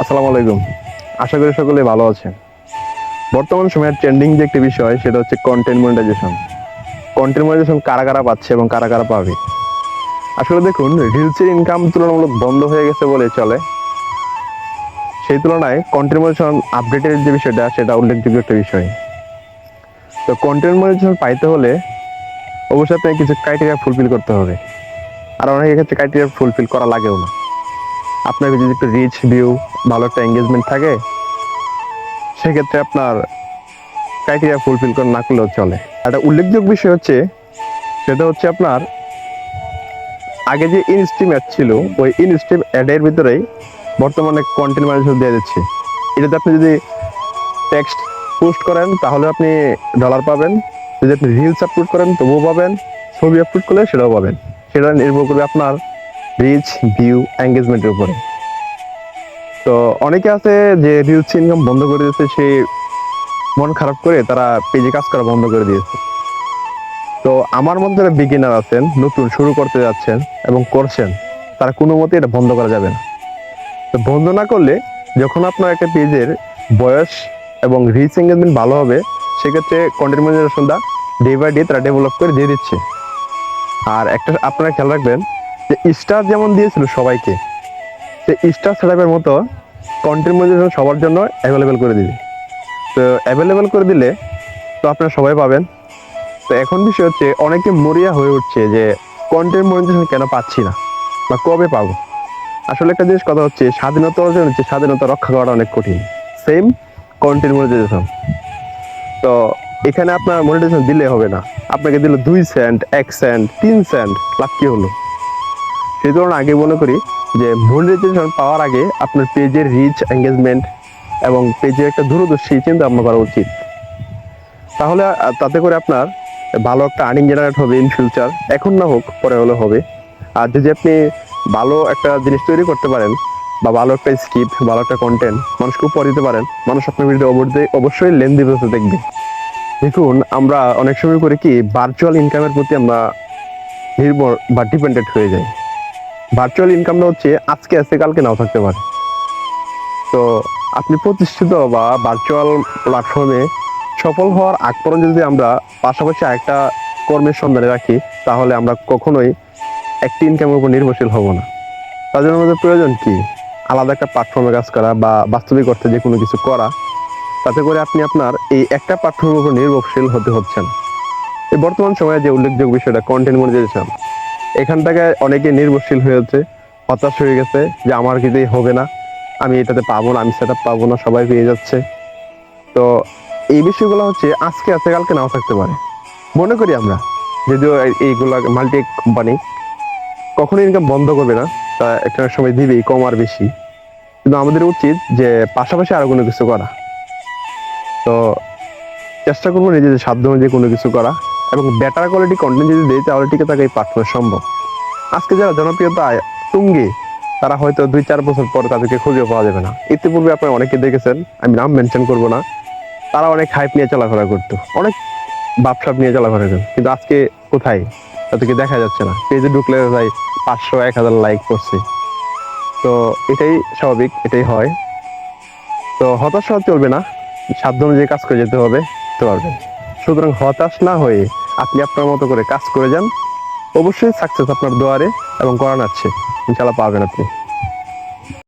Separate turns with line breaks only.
আসসালামু আলাইকুম। আশা করি সকলে ভালো আছেন। বর্তমান সময়ের ট্রেন্ডিং যে একটি বিষয়, সেটা হচ্ছে কন্টেন্ট মনিটাইজেশন কন্টেন্ট মনিটাইজেশন কারা কারা পাচ্ছে এবং কারা কারা পাবে? আসলে দেখুন রিলসের ইনকাম তুলনামূলক বন্ধ হয়ে গেছে বলে চলে। সেই তুলনায় কন্টেন্ট মনিটাইজেশন আপডেটের যে বিষয়টা, সেটা উল্লেখযোগ্য একটা বিষয়। তো কন্টেন্ট মনিটাইজেশন পাইতে হলে অবশ্যই আপনাকে কিছু ক্রাইটেরিয়া ফুলফিল করতে হবে। আর অনেকের ক্ষেত্রে ক্রাইটেরিয়া ফুলফিল করা লাগেও না। আপনার যদি একটু রিচ ভিউ ভালো একটা এঙ্গেজমেন্ট থাকে, সেক্ষেত্রে আপনার ক্রাইটেরিয়া ফুলফিল করে না করলেও চলে। একটা উল্লেখযোগ্য বিষয় হচ্ছে, সেটা হচ্ছে আপনার, আগে যে ইনস্ট্রিম অ্যাড ছিল, ওই ইনস্ট্রিম অ্যাডের ভিতরেই বর্তমানে কন্টেন্ট ম্যানেজমেন্ট দেওয়া যাচ্ছে। এটাতে আপনি যদি টেক্সট পোস্ট করেন, তাহলে আপনি ডলার পাবেন। যদি আপনি রিলস আপলোড করেন, তবুও পাবেন। ছবি আপলোড করলে সেটাও পাবেন। সেটা নির্ভর করবে আপনার রিচ ভিউ এঙ্গেজমেন্টের উপরে। তো অনেকে আছে যে রিলস ইনকাম বন্ধ করে দিয়েছে, সে মন খারাপ করে তারা পেজে কাজ করা বন্ধ করে দিয়েছে। তো আমার মধ্যে যারা বিগিনার আছেন, নতুন শুরু করতে যাচ্ছেন এবং করছেন, তারা কোনো মতে এটা বন্ধ করা যাবে না। তো বন্ধ না করলে যখন আপনার একটা পেজের বয়স এবং রিচ এঙ্গেজমেন্ট ভালো হবে, সেক্ষেত্রে কন্টেন্ট মনিটাইজেশনটা ডে বাই ডে তারা ডেভেলপ করে দিয়ে দিচ্ছে। আর একটা, আপনারা খেয়াল রাখবেন যে স্টার যেমন দিয়েছিল সবাইকে, সে স্টার সেটআপের মতো কন্টেন্ট মনিটাইজেশন সবার জন্য অ্যাভেলেবেল করে দিবে। তো অ্যাভেলেবেল করে দিলে তো আপনারা সবাই পাবেন। তো এখন বিষয় হচ্ছে অনেকে মরিয়া হয়ে উঠছে যে কন্টেন্ট মনিটাইজেশন কেন পাচ্ছি না বা কবে পাবো? আসলে একটা জিনিস কথা হচ্ছে, স্বাধীনতা অর্জন হচ্ছে স্বাধীনতা রক্ষা করা অনেক কঠিন। সেম কন্টেন্ট মনিটাইজেশন তো এখানে আপনার মনিটাইজেশন দিলে হবে না। আপনাকে দিল দুই সেন্ট এক সেন্ট তিন সেন্ট লাভ কী হলো? সেই তুলনায় আগে মনে করি যে মনিটাইজেশন পাওয়ার আগে আপনার পেজের রিচ এঙ্গেজমেন্ট এবং পেজের একটা দূরদর্শী চিন্তা ভাবনা করা উচিত। তাহলে তাতে করে আপনার ভালো একটা আর্নিং জেনারেট হবে ইন ফিউচার এখন না হোক, পরে হলে হবে। আর যদি আপনি ভালো একটা জিনিস তৈরি করতে পারেন বা ভালো একটা স্ক্রিপ্ট ভালো একটা কন্টেন্ট মানুষকে উপহার দিতে পারেন, মানুষ আপনার ভিডিও অবশ্যই অবশ্যই লেন্দি বেসে দেখবে। দেখুন, আমরা অনেক সময় করে কি ভার্চুয়াল ইনকামের প্রতি আমরা নির্ভর বা ডিপেন্ডেন্ট হয়ে যাই। ভার্চুয়াল ইনকামটা হচ্ছে আজকে আছে, কালকে নাও থাকতে পারে। তো আপনি প্রতিষ্ঠিত বা ভার্চুয়াল প্ল্যাটফর্মে সফল হওয়ার আগ পর্যন্ত যদি আমরা পাশাপাশি একটা কর্মের সন্ধানে রাখি, তাহলে আমরা কখনোই একটি ইনকামের উপর নির্ভরশীল হব না। তার জন্য আমাদের প্রয়োজন কি? আলাদা একটা প্ল্যাটফর্মে কাজ করা বা বাস্তবিক অর্থে যে কোনো কিছু করা। তাতে করে আপনি আপনার এই একটা প্ল্যাটফর্মের উপর নির্ভরশীল হতে হচ্ছেন এই বর্তমান সময়ে যে উল্লেখযোগ্য বিষয়টা কন্টেন্ট মনিটাইজেশন এখান থেকে অনেকে নির্ভরশীল হয়েছে, হতাশ হয়ে গেছে যে আমার কিছুই হবে না, আমি এটাতে পাবো না, আমি সেটা পাবো না, সবাই পেয়ে যাচ্ছে। তো এই বিষয়গুলো হচ্ছে আজকে আছে, কালকে নাও থাকতে পারে। মনে করি আমরা, যদিও এই- এইগুলো মাল্টি কোম্পানি কখনো ইনকাম বন্ধ করবে না, তা একটা সময় দিবেই কম আর বেশি। কিন্তু আমাদের উচিত যে পাশাপাশি আরও কোনো কিছু করা। তো চেষ্টা করব নিজেদের সাধ্য অনুযায়ী কোনো কিছু করা। এবং বেটার কোয়ালিটি কন্টেন্ট যদি দেয়, তাহলে টিকে থাকা এই প্ল্যাটফর্মে সম্ভব। আজকে যারা জনপ্রিয়তা তুঙ্গে, তারা হয়তো দুই চার বছর পরে তাদেরকে খুঁজেও পাওয়া যাবে না। ইতিপূর্বে আপনারা অনেকে দেখেছেন, আমি নাম মেনশন করব না, তারা অনেক হাইপ নিয়ে চলাফেরা করতো, অনেক বাপসাপ নিয়ে চলাফেরা করতো, কিন্তু আজকে কোথায়? তাদেরকে দেখা যাচ্ছে না। পেজে ঢুকলে ভাই পাঁচশো, এক হাজার লাইক করছে। তো এটাই স্বাভাবিক, এটাই হয়। তো হতাশ হওয়া চলবে না, সাধ্য অনুযায়ী কাজ করে যেতে হবে, তো পারবেন সুতরাং হতাশ না হয়ে আপনি আপনার মতো করে কাজ করে যান। অবশ্যই সাকসেস আপনার দোয়ারে এবং করান আছে ইনশাল্লাহ পাবেন আপনি।